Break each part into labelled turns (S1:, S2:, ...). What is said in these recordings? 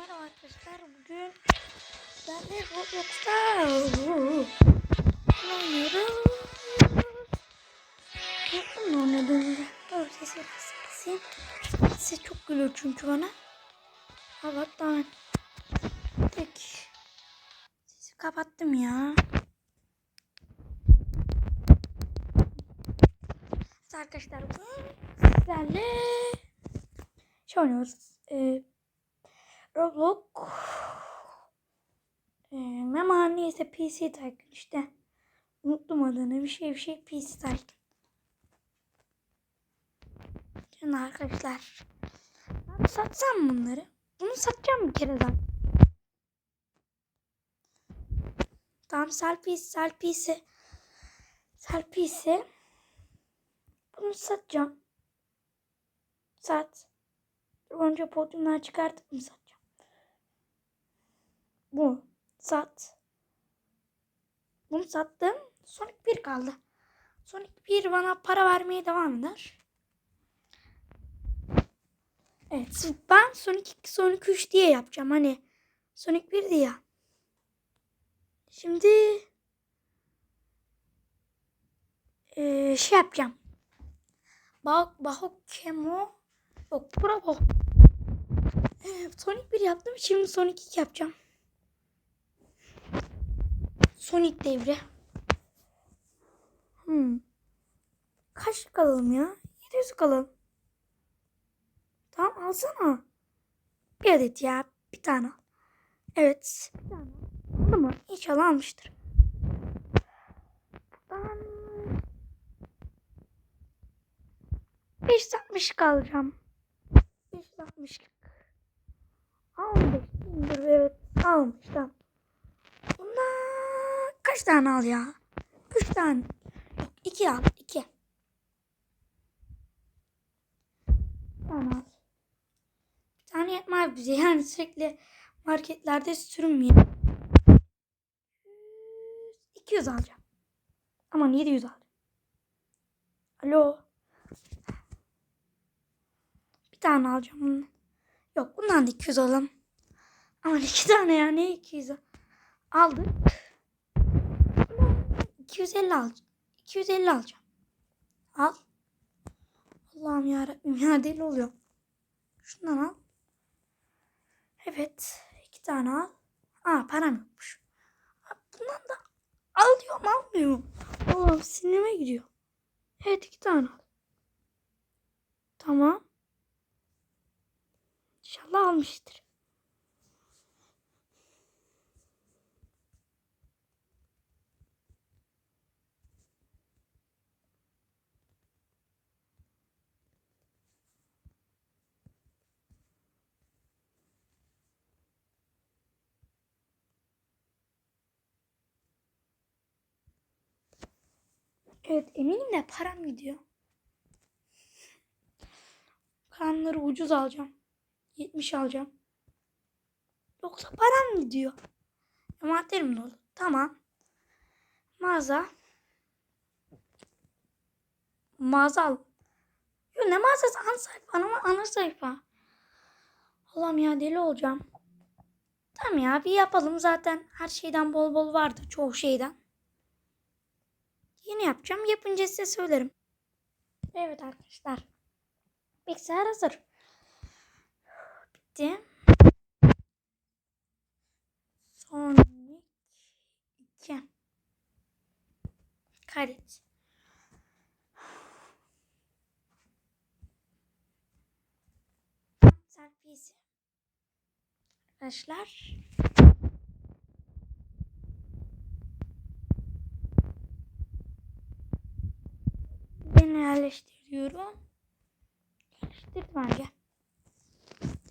S1: Merhaba arkadaşlar. Bugün ben de Roblox'ta oynuyoruz. Ne oynadığımı. Dur sesi biraz kısayım. Ses çok gülüyor çünkü bana. Ha bak daha Tek. Sesi kapattım ya. Arkadaşlar bugün sizlerle şey oynuyoruz. Ee, Roblox ee, ama neyse PC Tycoon işte. Unuttum adını. Bir şey bir şey PC Tycoon. Şimdi arkadaşlar. Ben satsam bunları. Bunu satacağım bir kere zaten. Tamam sel PC, sel PC. Sel PC. Bunu satacağım. Sat. Önce podyumdan çıkartıp mı satacağım? Bu. Sat. Bunu sattım. Sonic 1 kaldı. Sonic 1 bana para vermeye devam eder. Evet. Ben Sonic 2, Sonic 3 diye yapacağım. Hani Sonic 1 diye. Şimdi ee, şey yapacağım. Bak, Bahok Kemo Yok bravo. Evet, Sonic 1 yaptım. Şimdi Sonic 2 yapacağım. Sonic devri. Hmm. Kaç kalalım ya? 700 kalalım. Tamam alsana. Bir adet ya. Bir tane al. Evet. Bir tane. Aldı mı? İnşallah almıştır. Buradan 560 kalacağım. 560'lık. Almış. Dur evet almış tamam. Kaç tane al ya? 3 tane. Yok 2 al 2. Bir tane al. Bir tane yetmez bize yani sürekli marketlerde sürünmeyelim. 200 alacağım. Aman 700 al. Alo. Bir tane alacağım bunu. Yok bundan da 200 alalım. Ama iki tane ya ne 200 aldık. 250 alacağım. 250 alacağım. Al. Allah'ım yarabbim ya deli oluyor. Şundan al. Evet. iki tane al. Aa param yokmuş. Bundan da alıyorum almıyorum. Allah'ım sinirime gidiyor. Evet iki tane al. Tamam. İnşallah almıştır. Evet eminim de param gidiyor. Kanları ucuz alacağım. 70 alacağım. Yoksa param gidiyor. Envanterim dolu. Tamam. Mağaza. Mağaza al. Yo, ne mağazası? Ana sayfa. Ana, ana sayfa. Allah'ım ya deli olacağım. Tamam ya bir yapalım zaten. Her şeyden bol bol vardı. Çoğu şeyden. Yeni yapacağım. Yapınca size söylerim. Evet arkadaşlar. Bilgisayar hazır bitti. Sonic 2 Karet. Serpisi. Arkadaşlar. Beni yerleştiriyorum. Yerleştirdim abi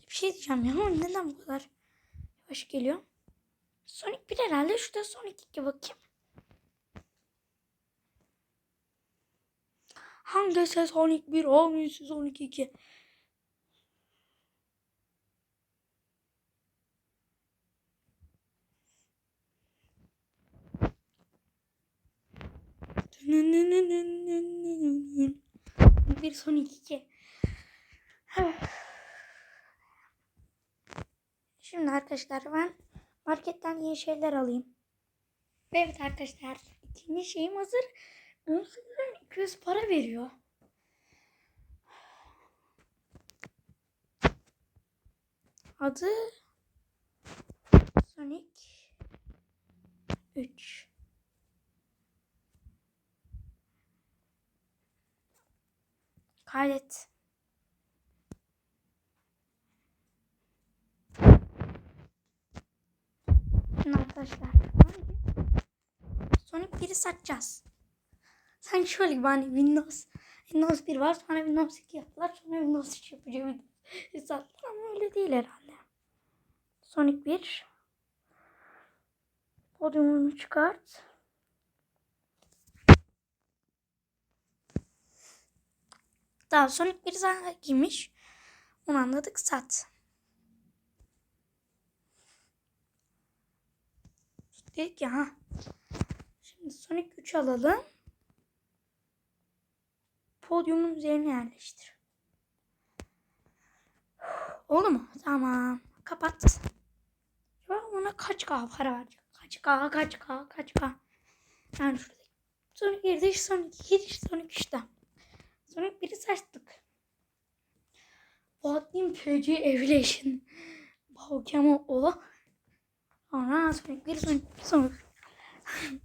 S1: şey diyeceğim ya ama neden bu kadar yavaş geliyor? Sonic 1 herhalde. Şurada Sonic 2 bakayım. Hangisi Sonic 1 hangisi Sonic 2? Bir Sonic 2. Şimdi arkadaşlar ben marketten yeni şeyler alayım. Evet arkadaşlar ikinci şeyim hazır. 18'den 200 para veriyor. Adı Sonic 3. Kaydet. Şimdi arkadaşlar Sonic 1'i satacağız. Sanki şöyle gibi hani Windows Windows 1 var sonra Windows 2 yaptılar sonra Windows 3 yapacağım sattılar ama öyle değil herhalde. Sonic 1 Podyumunu çıkart. Daha 1 zaten giymiş. Onu anladık sat. Dedik ya. Şimdi Sonic 3 alalım. Podyumun üzerine yerleştir. Oldu mu? Tamam. Kapat. Ya ona kaç K para verecek? Kaç K, kaç K, kaç K? Yani şurada. Sonic 1'de Sonic 2'de Sonic 3'te. Sonic 1'i saçtık. Bahattin Pöcü Evolution. Pokemon ola. Ondan sonra bir son, son.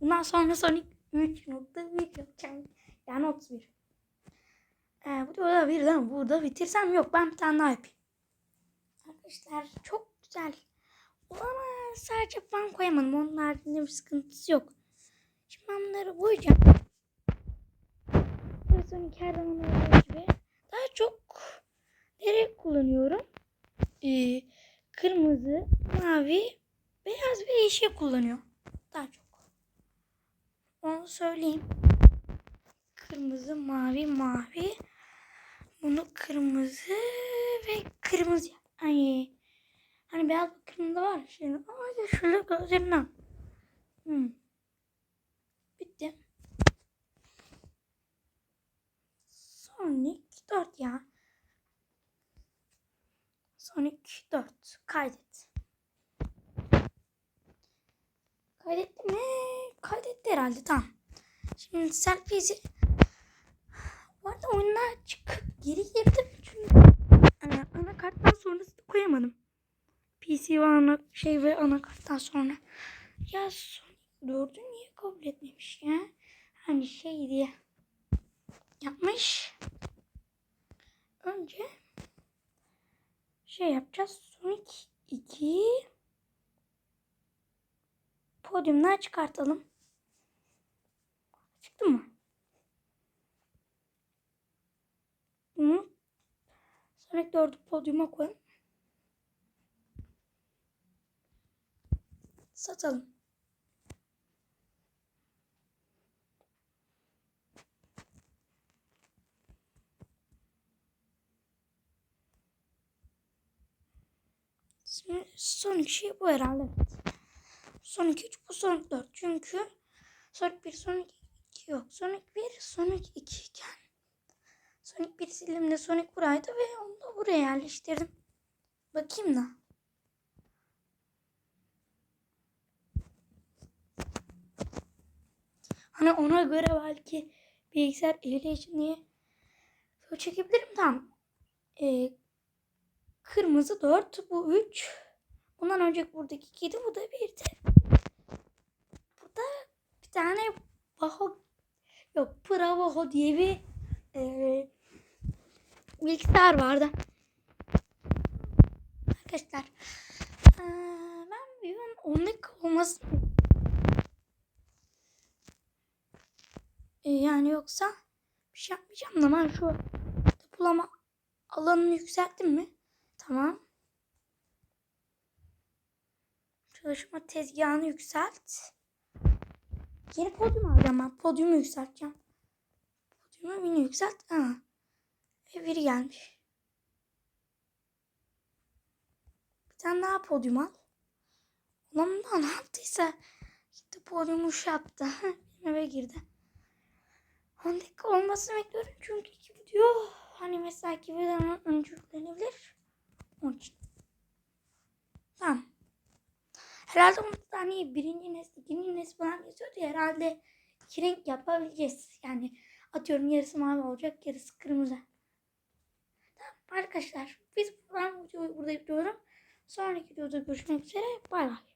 S1: Bundan sonra Sonic 3.1 yapacağım. Yani 31. Ee, bu da bir birden burada bitirsem yok. Ben bir tane daha yapayım. Arkadaşlar çok güzel. Ama sadece fan koyamadım. Onun haricinde bir sıkıntısı yok. Şimdi ben bunları koyacağım. 12 her olduğu gibi daha çok nereye kullanıyorum? Ee, kırmızı, mavi, beyaz ve yeşil kullanıyorum. Daha çok. Onu söyleyeyim. Kırmızı, mavi, mavi. Bunu kırmızı ve kırmızı. Ay. Hani beyaz kırmızı var şimdi. Ama şöyle gözlerinden. Hmm. 4 ya. Sonic 4. Kaydet. Kaydetti mi? Kaydetti herhalde tamam. Şimdi selfie'si bu arada oyundan çıkıp geri girdim çünkü e, anakarttan sonrasını koyamadım. PC ve ana şey ve anakarttan sonra. Ya son dördü niye kabul etmemiş ya? Hani şey diye yapmış. Önce şey yapacağız. Sonic 2 podyumdan çıkartalım. Çıktı mı? Bunu Sonic 4'ü podyuma koyalım. Satalım. Şimdi Sonic şey bu herhalde. Sonic 3 bu Sonic 4. Çünkü Sonic 1 Sonic 2 yok. Sonic 1 Sonic 2 iken Sonic 1 silimde Sonic buraydı ve onu da buraya yerleştirdim. Bakayım da. Hani ona göre belki bilgisayar eli için diye böyle çekebilirim. Tamam. Ee, kırmızı 4 bu 3. Bundan önceki buradaki 2'di bu da 1'di. Burada bir tane Baho yok Bravo diye bir e, bilgisayar vardı. Arkadaşlar e, ben bir gün onluk olması e, yani yoksa bir şey yapmayacağım da ben şu depolama alanını yükselttim mi? Tamam. Çalışma tezgahını yükselt. Yeni podyum alacağım ben. Podyumu yükselteceğim. Podyumu yine yükselt. Ha. Ve biri gelmiş. Bir tane daha podyum al. Ulan ne yaptıysa gitti podyumu şey yaptı. Eve girdi. 10 dakika olmasını bekliyorum çünkü video hani mesela iki videodan önce yüklenebilir. Onun için. Tamam. Herhalde onda da hani birinci nesli, ikinci nesli falan yazıyordu ya. Herhalde iki renk yapabileceğiz. Yani atıyorum yarısı mavi olacak, yarısı kırmızı. Tamam arkadaşlar biz ben videoyu burada bitiriyorum. Sonraki videoda görüşmek üzere. Bay bay.